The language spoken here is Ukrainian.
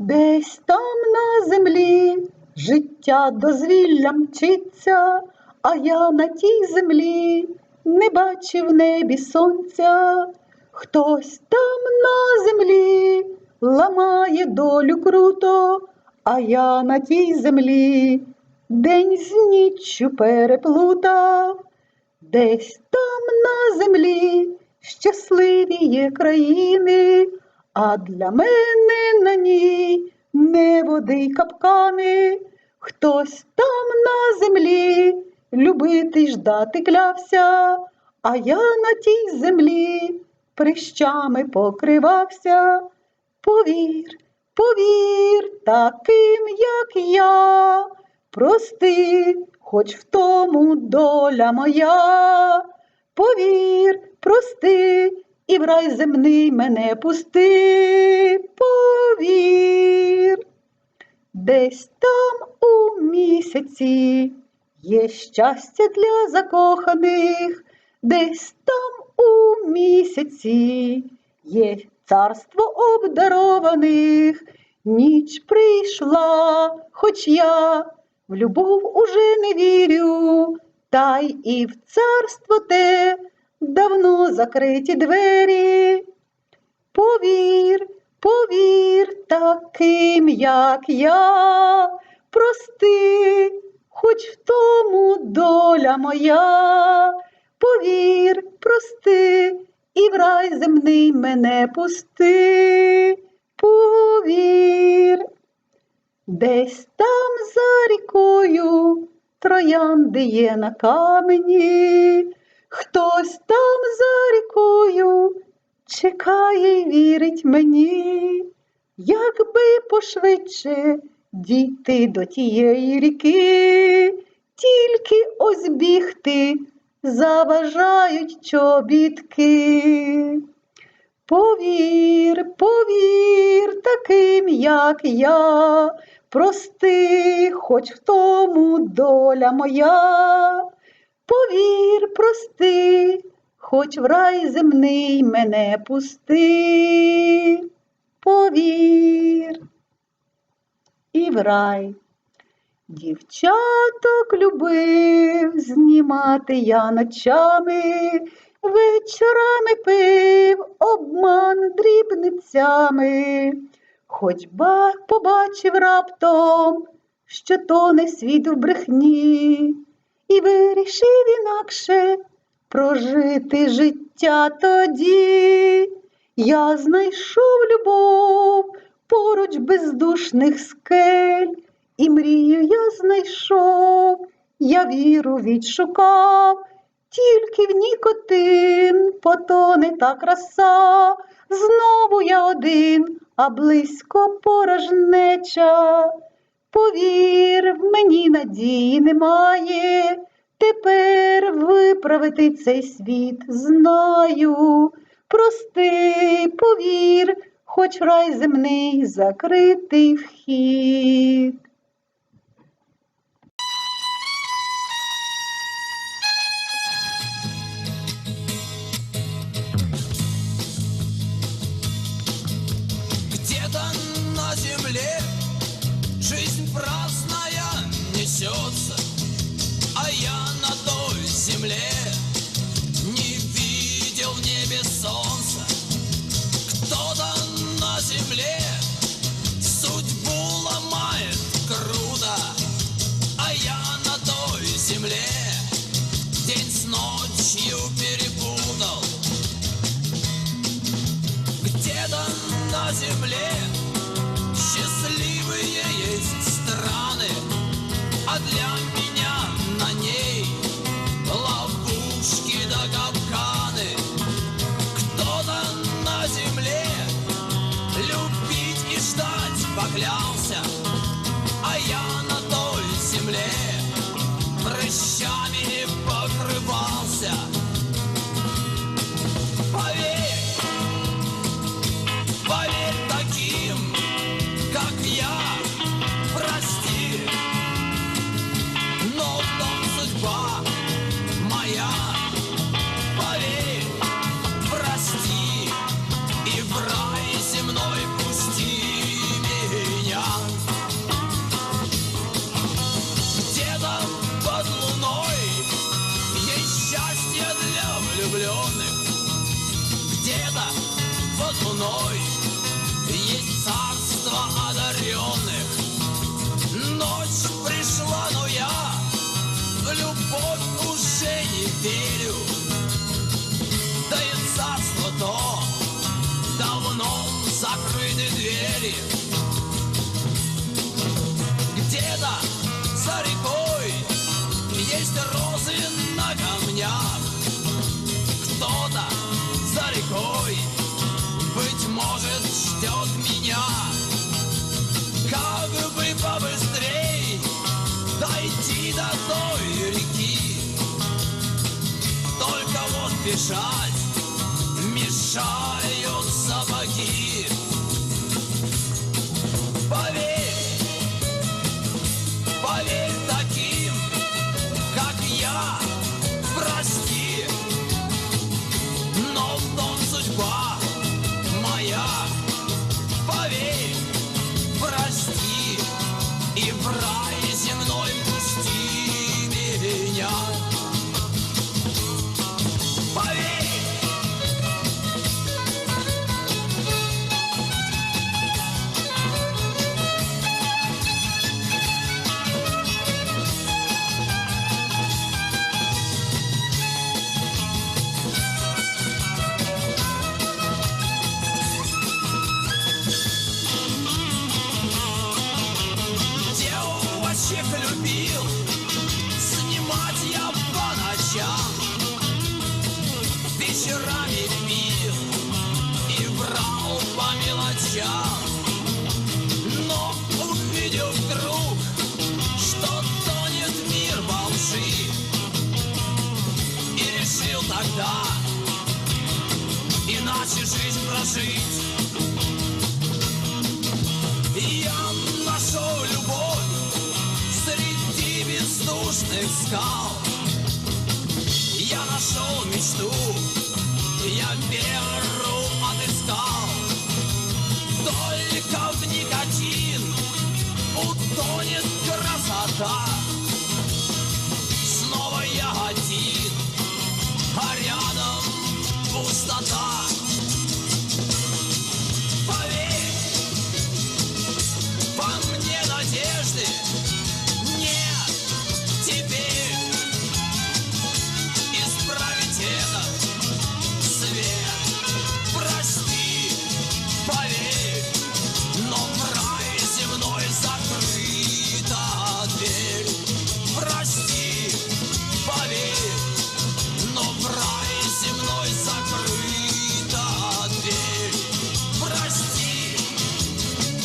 Десь там на землі життя дозвілля мчиться, а я на тій землі не бачив небі сонця. Хтось там на землі ламає долю круто, а я на тій землі день з ніччю переплутав. Десь там на землі щасливі є країни, а для мене на ній води й. Хтось там на землі любити ждати клявся, а я на тій землі прищами покривався. Повір, повір, таким, як я, прости, хоч в тому доля моя. Повір, прости, і в рай земний мене пусти. Повір. Десь там у місяці є щастя для закоханих, десь там у місяці є царство обдарованих. Ніч прийшла, хоч я в любов уже не вірю, та й і в царство те давно закриті двері. Повір, повір, таким, як я, прости, хоч в тому доля моя. Повір, прости, і в рай земний мене пусти. Повір. Десь там за рікою троянди є на камені, хтось там за рікою чекає й вірить мені, якби пошвидше дійти до тієї ріки, тільки ось бігти заважають чобітки. Повір, повір, таким, як я, прости, хоч в тому доля моя. Повір, прости, хоч в рай земний мене пусти. Повір. І в рай. Дівчаток любив знімати я ночами, вечорами пив обман дрібницями, хоч ба побачив раптом, що то не світ в брехні, і вирішив інакше прожити життя тоді. Я знайшов любов поруч бездушних скель, і мрію я знайшов, я віру відшукав, тільки в нікотин потоне та краса, знову я один, а близько порожнеча. Повір, в мені надії немає, виправити цей світ знаю. Прости, повір, хоч рай земний закритий вхід. Жизнь праздная несется, а я ночью перепутал. Где-то на земле зеленых. Где-то под луной есть царство одаренных. Ночь пришла, но я в любовь уже не верю. Только вот Но увидел вдруг Что тонет мир во И решил тогда Иначе жизнь прожить я нашел любовь среди бездушных скал. Я нашел мечту, я веру thought.